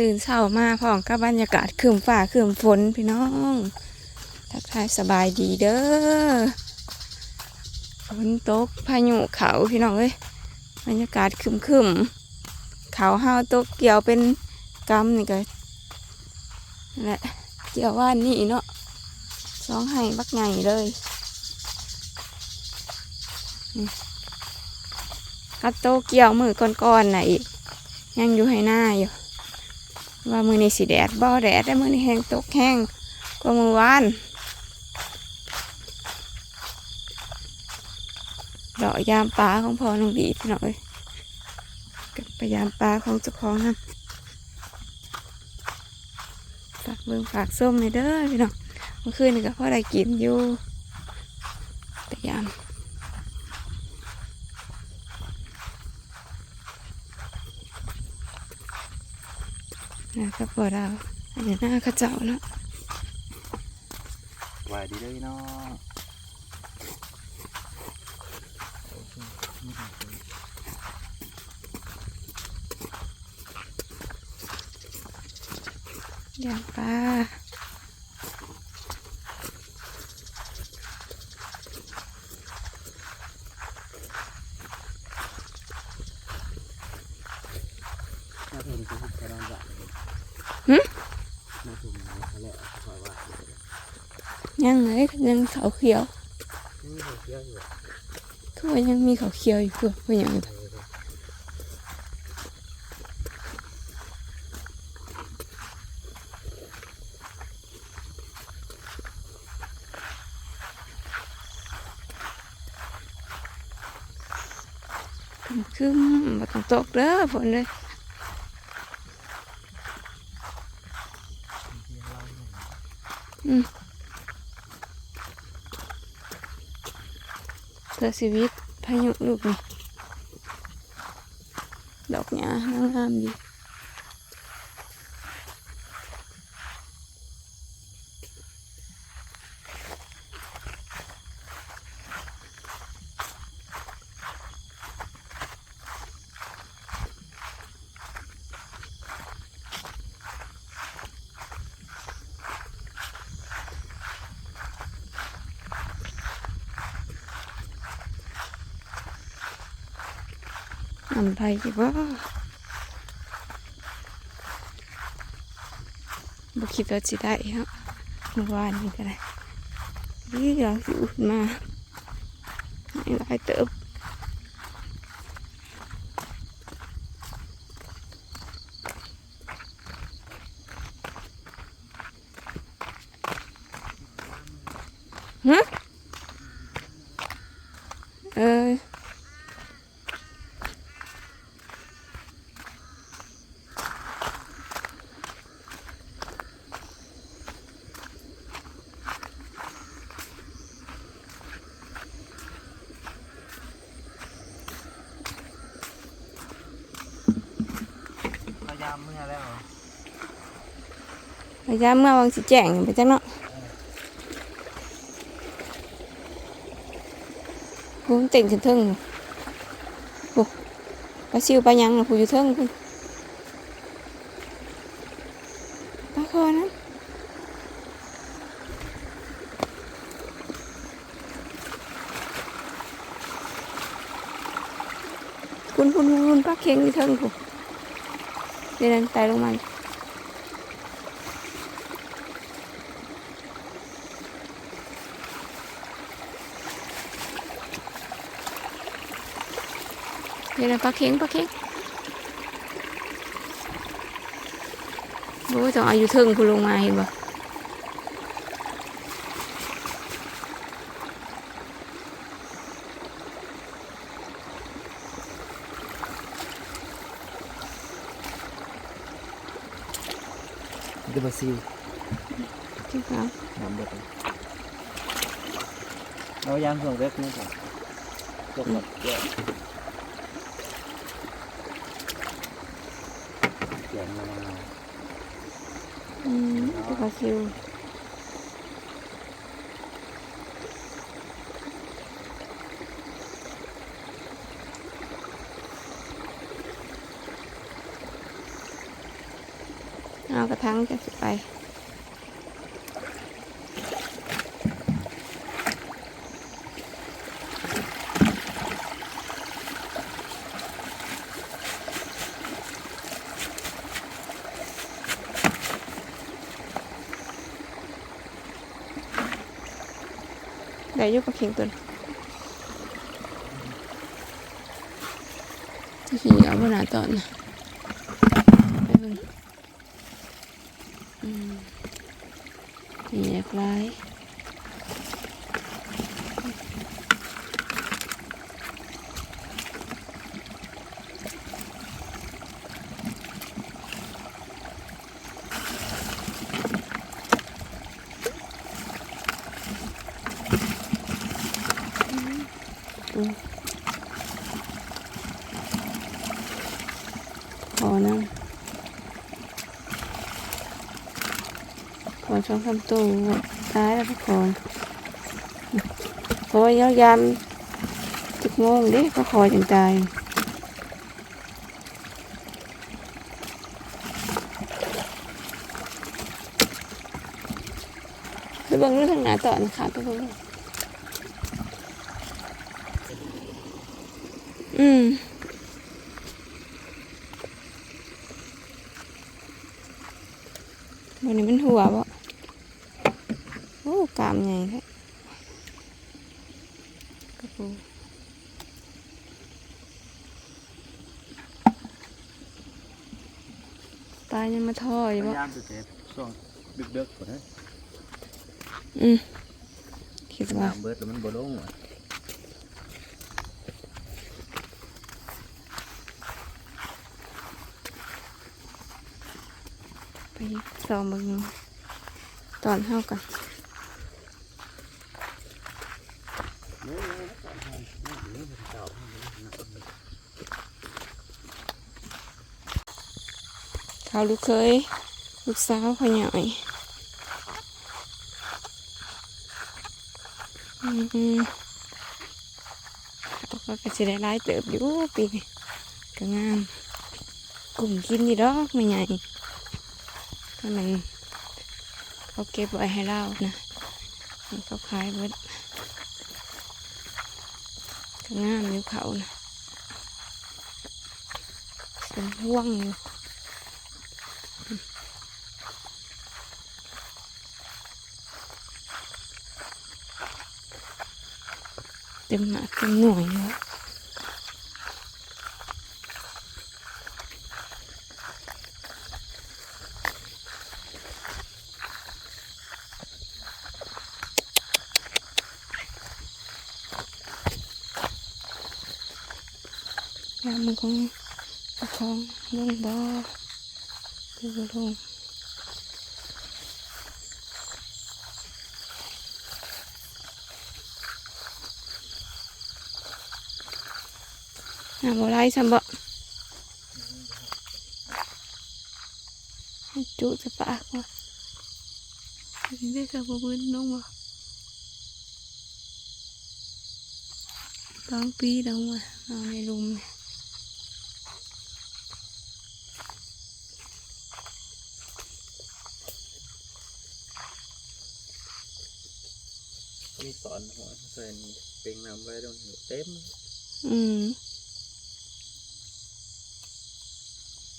ตื่นเช้ามาพร้อมกับบรรยากาศคืมฟ้าคืมฝนพี่น้อง ทักทายสบายดีเด้อฝนตกพายุเขาพี่น้องเอ้ยบรรยากาศคืมคืมๆเขาห้าวตกเกี่ยวเป็นกำนี่ก็แหละเกี่ยวว่านนี่เนาะสองไห้บักใหญ่เลยนี่กัดโตเกี่ยวมือก้อนๆน่ะอีกยังอยู่ให้หน้าอยู่ ว่ามือนี้สีแดดบ่แดดแต่มือนี้แห้งตกแห้งกว่ามือวานดอกยามปลาของพ่อน้องดีพี่น้องเอ้ยกับพยายามปลาของเจ้าของนั่นฝากเบิ่งฝากส้มในอยเด้อพี่น้องเมื่อคืนนี่ก็พ่อได้กินอยู่แต่ยาม นะครับพอเราอันนี้หน้าเข้าเจ้าเนาะสวัสดีเลยเนาะยามปลาน่าเพิ่มคือแค่ด้านหลัง หึ น่าเพิ่มเขาแหละคอยว่า ยังไงยังเขาเขียวเขียวอยู่คือว่ายังมีเขาเขียวอยู่คือว่าอย่างคือมาต้องตกเด้อฝนเลยเพื่อชีวิตพายุลูกนี่ดอกหญ้างามดี น้ำไทยจีบ่บุคิดว่าจะได้ครับเมื่อวานนี้ก็ได้นี่เราอยู่มาไม่หลายเติบฮะเออพยายามเมื่อแล้ว พยายามเมื่อวังสิแจ้งไปจังเนาะผู้มันเต่งขึ้นเทิงโอ้ปลาซิวปลายังน่ะผู้อยู่เทิงคุณปลาคอนั้นคุณคุณคุณคุณปลาเค็งอยู่เทิงคุณเดี๋ยวนั้นไตลงมา เดี๋ย วนะปลาเค็งปลาเค็งโอ้ยต้องเอาอยู่เทิงคุณลงมาเห็นบ่ดูบาซิลที่เขาน้ำเดือดเรายามส่งเล็กนี่ก่อนจบหมดเยอะ เสียงมะนาวอืมที่เขาซิวเอากระทังจะสิ ได้อยุกกับเข่งตัวนี้ที่ขี่เอาบนหนาตอนนะไปเบิ่งอืมนี่แอกลายพ อนะพอช่องคำตู้ตายแล้วทุกคนเพราวยายามจุกโมงดิก็คอยจนตายไปเบิ่งเรื่องทางหนาต่อนะคะไปเบิ่งอืม วันนี้มันหัวบ่โอ้กามใหญ่ครับกระปูปลายังมาท่ออยู่พบ่ยายามจะเจ็บช่วงดึกๆก่อนนะอืมคิดว่าน้ำเบิดแล้วมันบ่ลงอะ ไป สอบมึงตอนเท่ากันเขาลูกเคย ลูกสาวเขาใหญ่อืมอืมเขาก็จะได้ร้ายเติบอยู่ปีนี้ก็งามกลุ่มกินดีดอกไม่ใหญ่ ก็มันเขาเก็บไว้ให้เรานะให้เขาขายเบิดก็งามอยู่เขานะเป็นห่วงอยู่เต็มหนักเต็มหน่วยอยู่อะยามมันคงประ คองลงบ่คือบ่ลงน้ำบ่ไหลซ้ำบ่ให้จุจะปากว่ะถึงได้กับบ่บื้นลงบ่ต้ องปีลงมาเอาในลุมเนี่ยมีสอนหัวใส่เป็นน้ำไว้ตรงนี้เต็มอืม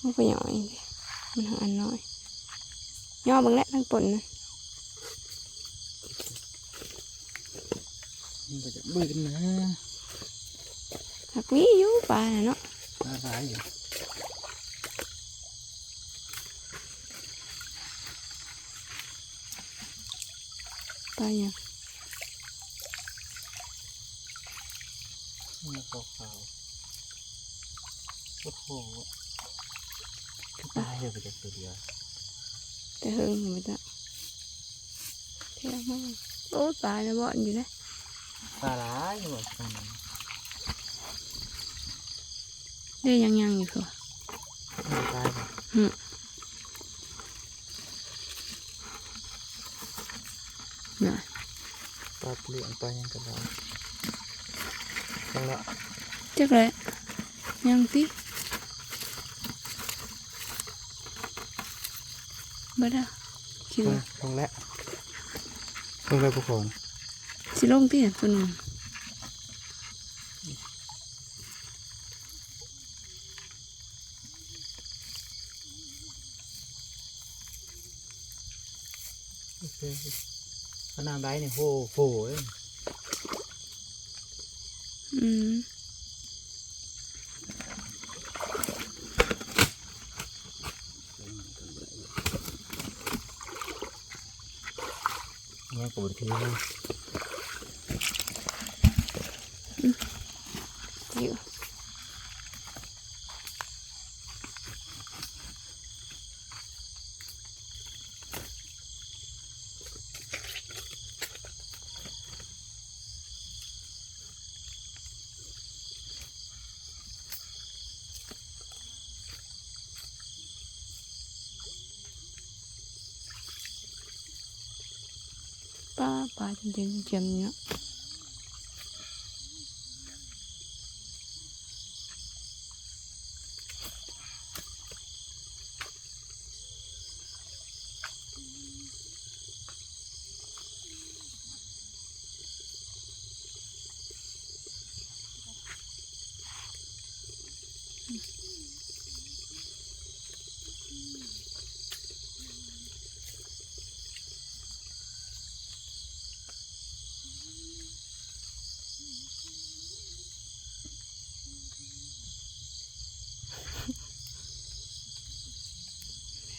มันก็ย่อยเลยมันหาอันน้อยย่อบางแหละทั้งปนนะมันก็จะบืนนะหักมีอยู่ปลาน่ะเนาะน่าร้ายอยู่ปลาอย่าง มัน ขาวๆโอ้โหคือตายเลยไปจากตัวเดียวแต่เฮิงมันไม่ได้เที่ยวมากโอ้ปลาเนี่ยบ่อนอยู่นะตาร้ายอยู่แบบนั้นได้ยังยังอยู่คือมันตายไปน่ะปลาเปลี่ยนไปยังกระดาษ จังละจักเลยยังติเบิดอะคิดลงว่าลงแล้วลงไปผู้ของสิลงที่ตัวหนึงโอเคเอาน้ำได้เนี่ยโหโห เอ้ย อืมเนี่ยกบฏทีนะ อยู่ ป้าปลาจนเต็มเจียมเนาะ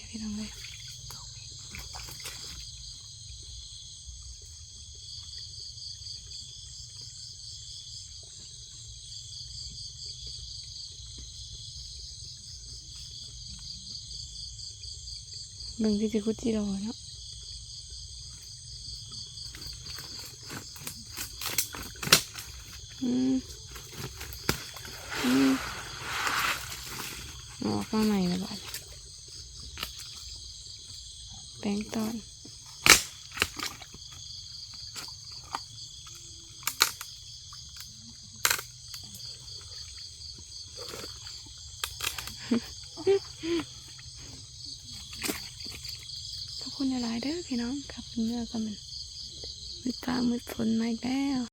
พี่น้องเลย เบิ่งที่จะกุจิโร่เนาะอืมอืมออกมาใหม่ละบาดแป้งตอนขอบคุณ หลายๆเด้อพี่น้องครับเมื่อก็มันมืดฟ้ามืดฝนมาอีกแล้ว